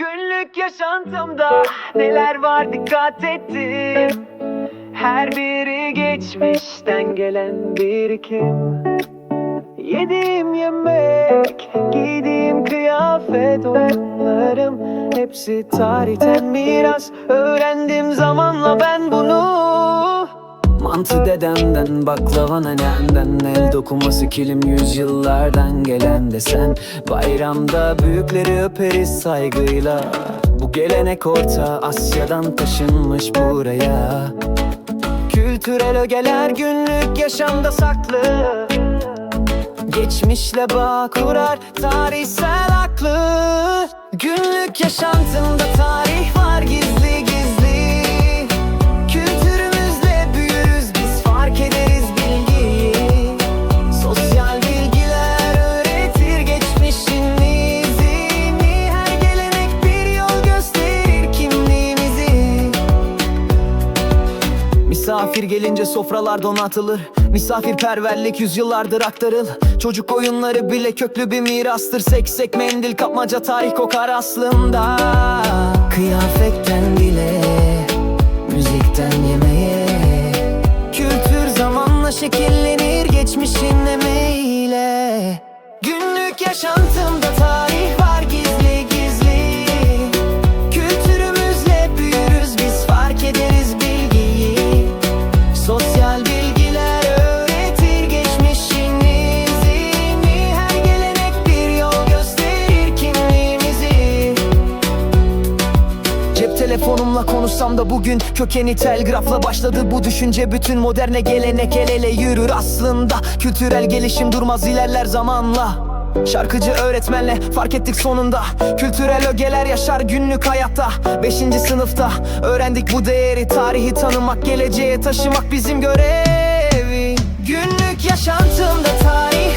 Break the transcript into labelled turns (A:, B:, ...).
A: Günlük yaşantımda neler var dikkat ettim. Her biri geçmişten gelen birikim Yediğim yemek, giydiğim kıyafet Oyunlarım hepsi tarihten miras. Öğrendim zamanla ben bunu
B: Mantı dedemden, baklava nenemden El dokuması kilim yüzyıllardan gelen desen. Bayramda büyükleri öperiz saygıyla. Bu gelenek orta Asya'dan taşınmış buraya. Kültürel ögeler günlük yaşamda saklı. Geçmişle bağ kurar tarihsel aklı. Günlük yaşantımda tarih Misafir gelince sofralar donatılır. Misafirperverlik yüzyıllardır aktarıl. Çocuk oyunları bile köklü bir mirastır. Seksek mendil kapmaca tarih kokar aslında. Kıyafetten dile Müzikten yemeğe. Kültür zamanla şekillenir geçmişin emeğiyle. Günlük yaşantımda tarih telefonumla konuşsam da bugün Kökeni telgrafla başladı bu düşünce. Bütün moderne gelenek el ele yürür aslında. Kültürel gelişim durmaz ilerler zamanla. Şarkıcı öğretmenle fark ettik sonunda. Kültürel ögeler yaşar günlük hayatta. Beşinci sınıfta öğrendik bu değeri. Tarihi tanımak, geleceğe taşımak bizim görevi. Günlük yaşantımda tarih